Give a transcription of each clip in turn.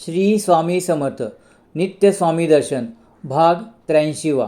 श्री स्वामी समर्थ नित्य स्वामी दर्शन भाग त्र्याऐंशीवा.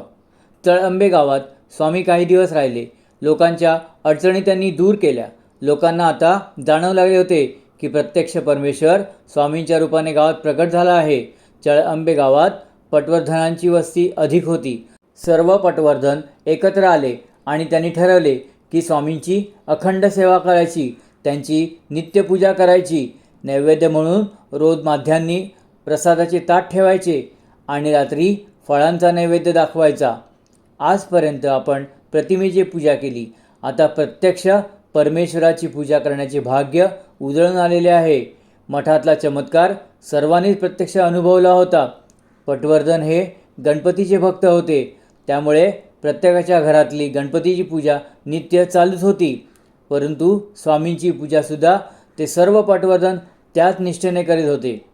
तळंबे गावात स्वामी काही दिवस राहिले. लोकांच्या अडचणी त्यांनी दूर केल्या. लोकांना आता जाणवू लागले होते की प्रत्यक्ष परमेश्वर स्वामींच्या रूपाने गावात प्रकट झाला आहे. चळंबे गावात पटवर्धनांची वस्ती अधिक होती. सर्व पटवर्धन एकत्र आले आणि त्यांनी ठरवले की स्वामींची अखंड सेवा करायची त्यांची नित्यपूजा करायची नैवेद्य म्हणून रोज माध्यांनी प्रसादाचे ताट ठेवायचे आणि रात्री फळांचा नैवेद्य दाखवायचा. आजपर्यंत आपण प्रतिमेची पूजा केली. आता प्रत्यक्ष परमेश्वराची पूजा करण्याचे भाग्य उजळून आलेले आहे. मठातला चमत्कार सर्वांनीच प्रत्यक्ष अनुभवला होता. पटवर्धन हे गणपतीचे भक्त होते. त्यामुळे प्रत्येकाच्या घरातली गणपतीची पूजा नित्य चालूच होती. परंतु स्वामींची पूजासुद्धा ते सर्व पटवर्धन त्याच निष्ठेने करीत होते.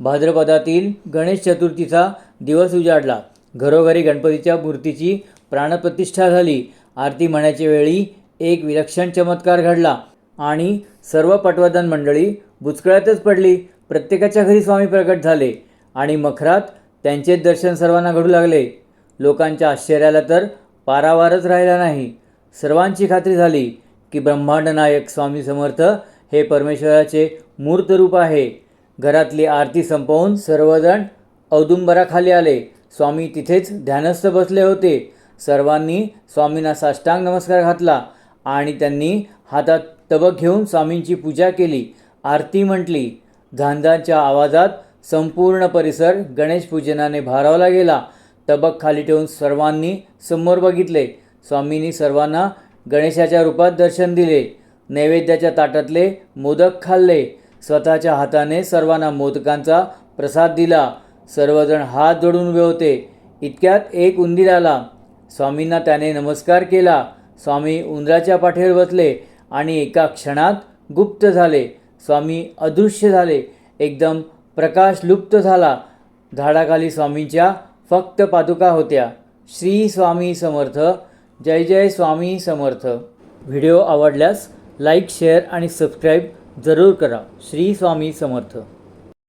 भाद्रपदातील गणेश चतुर्थीचा दिवस उजाडला. घरोघरी गणपतीच्या मूर्तीची प्राणप्रतिष्ठा झाली. आरती म्हणायच्या वेळी एक विलक्षण चमत्कार घडला आणि सर्व पटवर्धन मंडळी बुचकळ्यातच पडली. प्रत्येकाच्या घरी स्वामी प्रकट झाले आणि मखरात त्यांचेच दर्शन सर्वांना घडू लागले. लोकांच्या आश्चर्याला तर पारावारच राहिला नाही. सर्वांची खात्री झाली की ब्रह्मांड नायक स्वामी समर्थ हे परमेश्वराचे मूर्त रूप आहे. घरातली आरती संपवून सर्वजण औदुंबराखाली आले. स्वामी तिथेच ध्यानस्थ बसले होते. सर्वांनी स्वामींना साष्टांग नमस्कार घातला आणि त्यांनी हातात तबक घेऊन स्वामींची पूजा केली. आरती म्हटली झांजांच्या आवाजात संपूर्ण परिसर गणेश पूजनाने भारावला गेला. तबक खाली ठेवून सर्वांनी समोर बघितले. स्वामींनी सर्वांना गणेशाच्या रूपात दर्शन दिले. नैवेद्याच्या ताटातले मोदक खाल्ले. स्वतःच्या हाताने सर्वांना मोदकांचा प्रसाद दिला. सर्वजण हात जोडून उभे होते. इतक्यात एक उंदीर आला. स्वामींना त्याने नमस्कार केला. स्वामी उंदराच्या पाठीवर बसले आणि एका क्षणात गुप्त झाले. स्वामी अदृश्य झाले. एकदम प्रकाश लुप्त झाला. झाडाखाली स्वामींच्या फक्त पादुका होत्या. श्री स्वामी समर्थ. जय जय स्वामी समर्थ. व्हिडिओ आवडल्यास लाईक शेअर आणि सबस्क्राईब जरूर करा. श्री स्वामी समर्थ.